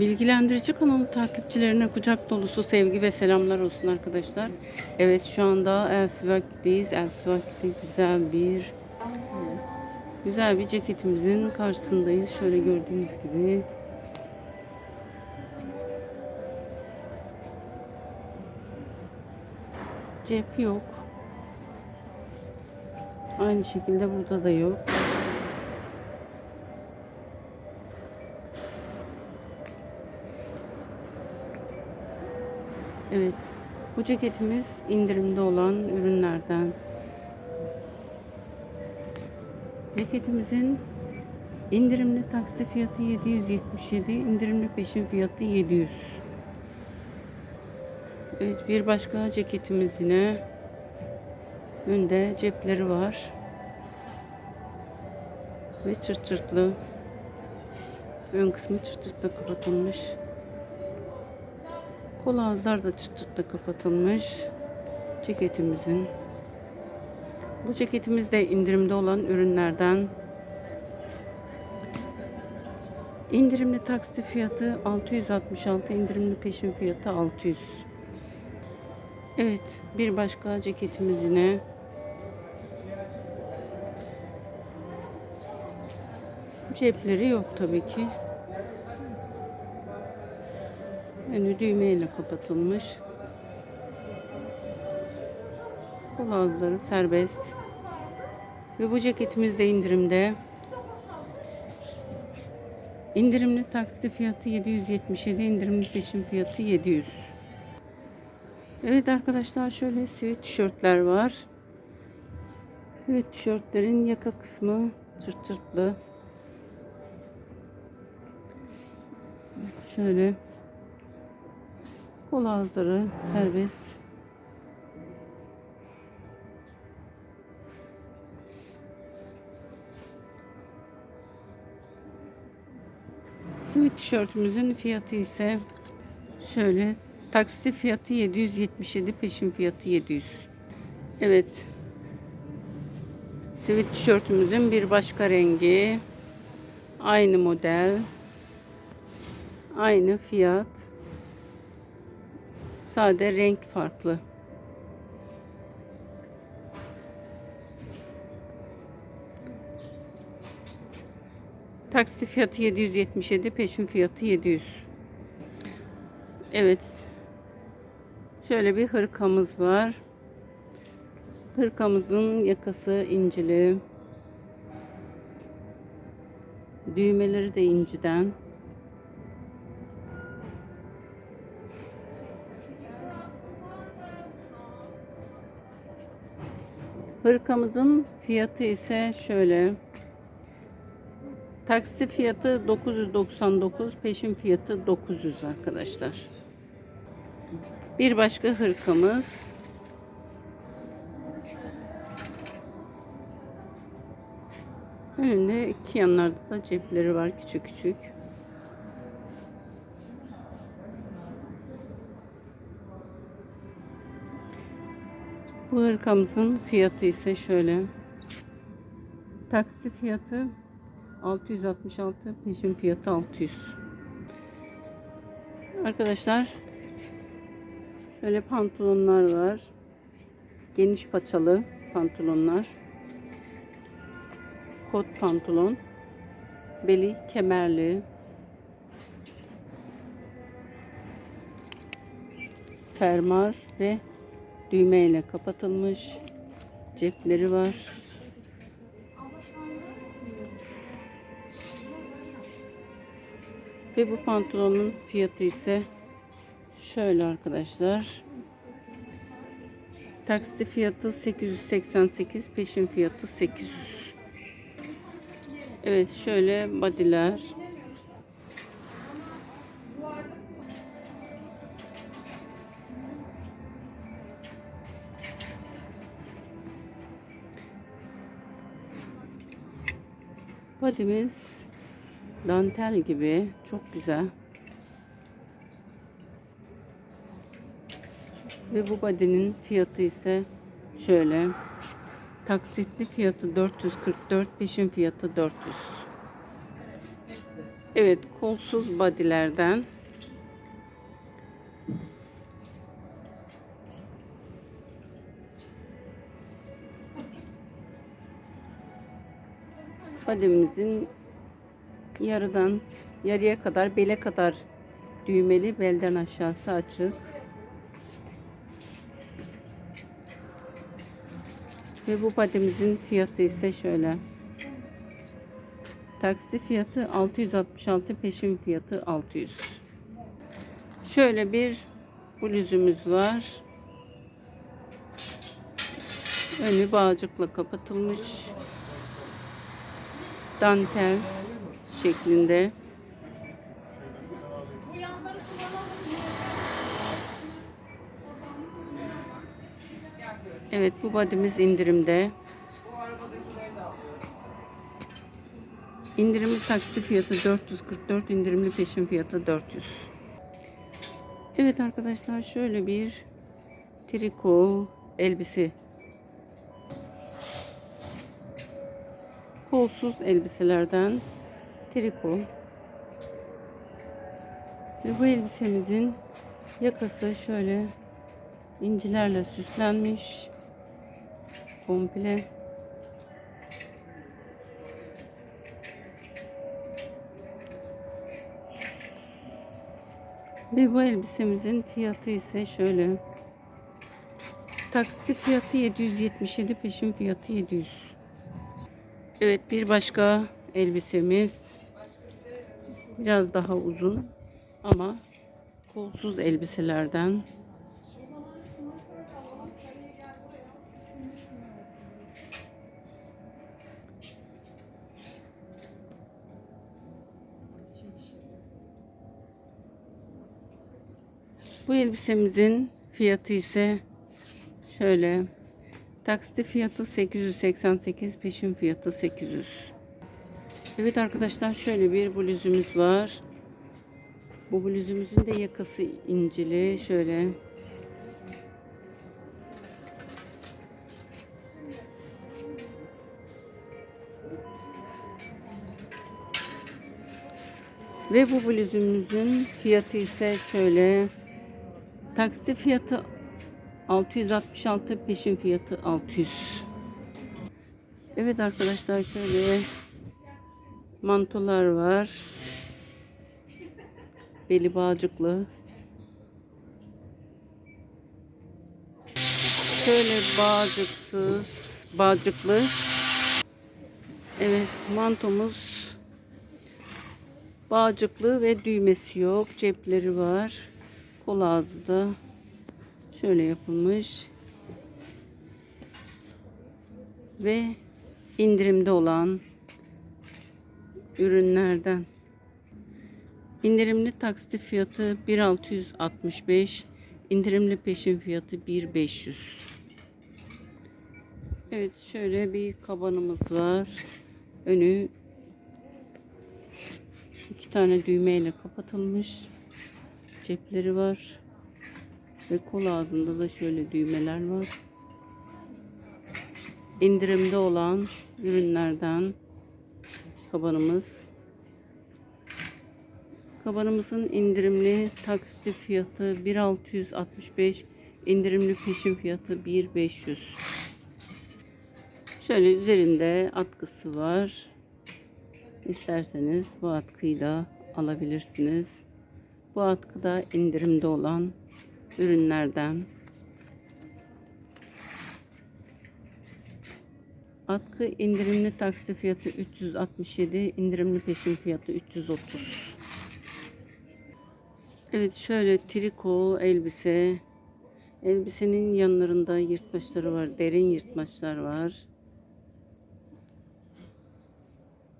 Bilgilendirici kanalı takipçilerine kucak dolusu sevgi ve selamlar olsun arkadaşlar. Evet şu anda Elsivak'teyiz. Elsivak'te güzel bir güzel bir ceketimizin karşısındayız. Şöyle gördüğünüz gibi. Cep yok. Aynı şekilde burada da yok. Evet. Bu ceketimiz indirimde olan ürünlerden. Ceketimizin indirimli taksi fiyatı 777, indirimli peşin fiyatı 700. Evet, bir başka ceketimiz yine. Önde cepleri var. Ve çırt çırtlı. Ön kısmı çırt çırtla kapatılmış. Kol ağızlar da çıt çıtla kapatılmış. Ceketimizin. Bu ceketimiz de indirimde olan ürünlerden. İndirimli taksit fiyatı 666, indirimli peşin fiyatı 600. Evet, bir başka ceketimiz yine. Cepleri yok tabii ki. Önü düğmeyle kapatılmış. Kol ağızları serbest. Ve bu ceketimiz de indirimde. İndirimli taksit fiyatı 777, indirimli peşin fiyatı 700. Evet arkadaşlar şöyle sivit tişörtler var. Evet tişörtlerin yaka kısmı çırt çırtlı. Şöyle kol serbest. Sivit tişörtümüzün fiyatı ise şöyle taksi fiyatı 777 peşin fiyatı 700. Evet. Sivit tişörtümüzün bir başka rengi aynı model aynı fiyat sade renk farklı. Taksi fiyatı 777, peşin fiyatı 700. Evet. Şöyle bir hırkamız var. Hırkamızın yakası incili. Düğmeleri de inciden. Hırkamızın fiyatı ise şöyle. Taksi fiyatı 999, peşin fiyatı 900 arkadaşlar. Bir başka hırkamız. Önünde iki yanlarda da cepleri var küçük küçük. Bu hırkamızın fiyatı ise şöyle. Taksi fiyatı 666, peşin fiyatı 600. Arkadaşlar şöyle pantolonlar var. Geniş paçalı pantolonlar. Kot pantolon. Beli kemerli. Fermuar ve düğme ile kapatılmış cepleri var. Ve bu pantolonun fiyatı ise şöyle arkadaşlar. Taksit fiyatı 888, peşin fiyatı 800. Evet şöyle bodyler. Body'miz dantel gibi çok güzel. Ve bu body'nin fiyatı ise şöyle. Taksitli fiyatı 444, peşin fiyatı 400. Evet kolsuz bodylerden. Body'mizin yarıdan yarıya kadar bele kadar düğmeli belden aşağısı açık. Ve bu body'mizin fiyatı ise şöyle. Taksi fiyatı 666, peşin fiyatı 600. Şöyle bir bluzumuz var. Önü bağcıkla kapatılmış. Dantel şeklinde. Evet bu badimiz indirimde. İndirimli taksi fiyatı 444, indirimli peşin fiyatı 400. Evet arkadaşlar şöyle bir triko elbise. Kolsuz elbiselerden triko. Ve bu elbisemizin yakası şöyle incilerle süslenmiş. Komple. Ve bu elbisemizin fiyatı ise şöyle. Taksit fiyatı 777, peşin fiyatı 700. Evet bir başka elbisemiz. Biraz daha uzun ama kolsuz elbiselerden. Bu elbisemizin fiyatı ise şöyle. Taksi fiyatı 888, peşin fiyatı 800. Evet arkadaşlar şöyle bir bluzumuz var. Bu bluzumuzun da yakası incili. Şöyle. Ve bu bluzumuzun fiyatı ise şöyle. Taksi fiyatı 666 peşin fiyatı 600. Evet arkadaşlar şöyle mantolar var. Beli bağcıklı. Şöyle bağcıksız, bağcıklı. Evet mantomuz bağcıklı ve düğmesi yok. Cepleri var. Kol ağzı da şöyle yapılmış. Ve indirimde olan ürünlerden. İndirimli taksi fiyatı 1665, indirimli peşin fiyatı 1500. Evet şöyle bir kabanımız var. Önü iki tane düğmeyle kapatılmış. Cepleri var. Ve kol ağzında da şöyle düğmeler var. İndirimde olan ürünlerden kabanımız. Kabanımızın indirimli taksitli fiyatı 1665, indirimli peşin fiyatı 1500. Şöyle üzerinde atkısı var. İsterseniz bu atkıyı da alabilirsiniz. Bu atkı da indirimde olan ürünlerden. Atkı indirimli taksi fiyatı 367, indirimli peşin fiyatı 330. Evet şöyle triko elbise. Elbisenin yanlarında yırtmaçları var. Derin yırtmaçlar var.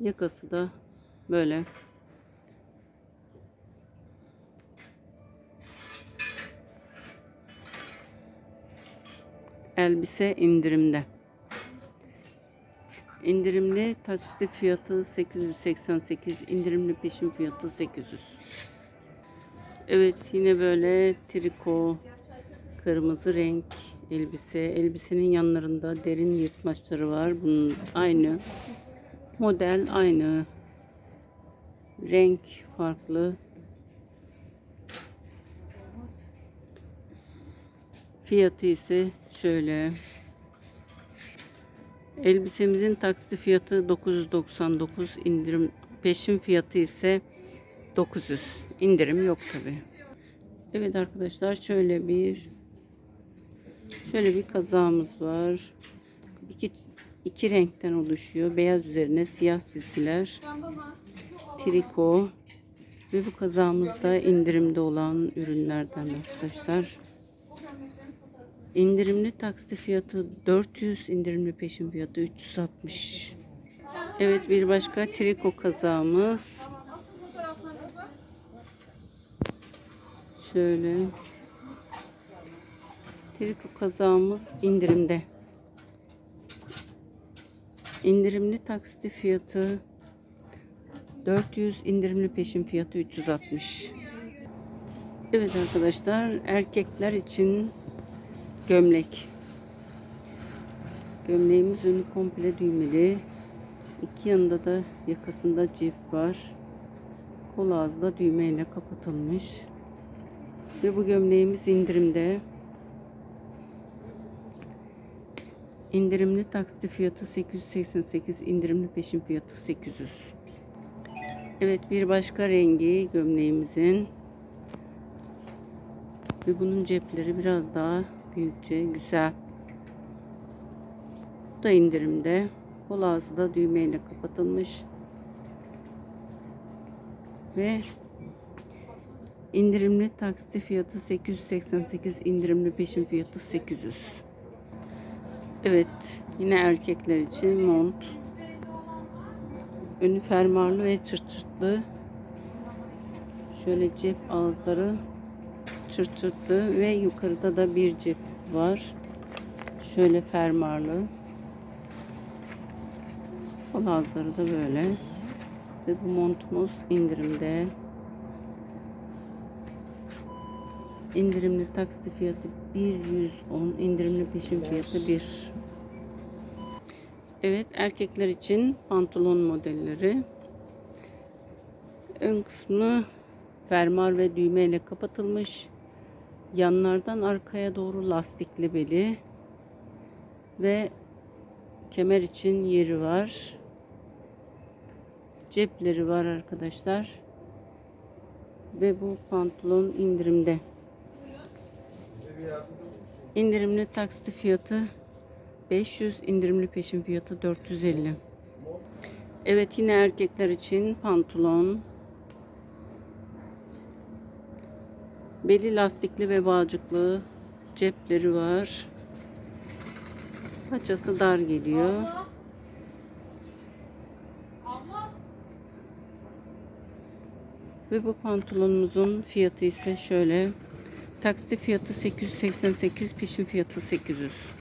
Yakası da böyle. Elbise indirimde. İndirimli taksitli fiyatı 888, indirimli peşin fiyatı 800. Evet yine böyle triko kırmızı renk elbise. Elbisenin yanlarında derin yırtmaçları var. Bunun aynı model aynı Renk farklı. Fiyatı ise şöyle. Elbisemizin taksiti fiyatı 999 indirim peşin fiyatı ise 900 indirim yok tabi. Evet arkadaşlar şöyle bir şöyle bir kazağımız var. İki, iki renkten oluşuyor. Beyaz üzerine siyah çizgiler. Triko ve bu kazağımızda indirimde olan ürünlerden arkadaşlar. İndirimli taksi fiyatı 400, indirimli peşin fiyatı 360. Evet bir başka triko kazağımız. Şöyle. Triko kazağımız indirimde. İndirimli taksi fiyatı 400, indirimli peşin fiyatı 360. Evet arkadaşlar erkekler için gömlek. Gömleğimiz önü komple düğmeli. İki yanında da yakasında cep var. Kol ağzı da düğmeyle kapatılmış. Ve bu gömleğimiz indirimde. İndirimli taksi fiyatı 888, indirimli peşin fiyatı 800. Evet bir başka rengi gömleğimizin. Ve bunun cepleri biraz daha büyükçe, güzel. Bu da indirimde. Kol ağzı da düğmeyle kapatılmış. Ve indirimli taksi fiyatı 888, indirimli peşin fiyatı 800. Evet, yine erkekler için mont. Önü fermuarlı ve çırt çırtlı. Şöyle cep ağızları çırt çırtlı ve yukarıda da bir cep var. Şöyle fermuarlı. Kol ağızları da böyle. Ve bu montumuz indirimde. İndirimli taksi fiyatı 110, indirimli peşin fiyatı 1. Evet, erkekler için pantolon modelleri. Ön kısmı fermuar ve düğme ile kapatılmış. Yanlardan arkaya doğru lastikli beli ve kemer için yeri var. Cepleri var arkadaşlar. Ve bu pantolon indirimde. İndirimli taksi fiyatı 500, indirimli peşin fiyatı 450. Evet yine erkekler için pantolon. Beli lastikli ve bağcıklı cepleri var. Paçası dar geliyor. Ve bu pantolonumuzun fiyatı ise şöyle. Taksi fiyatı 888, peşin fiyatı 800.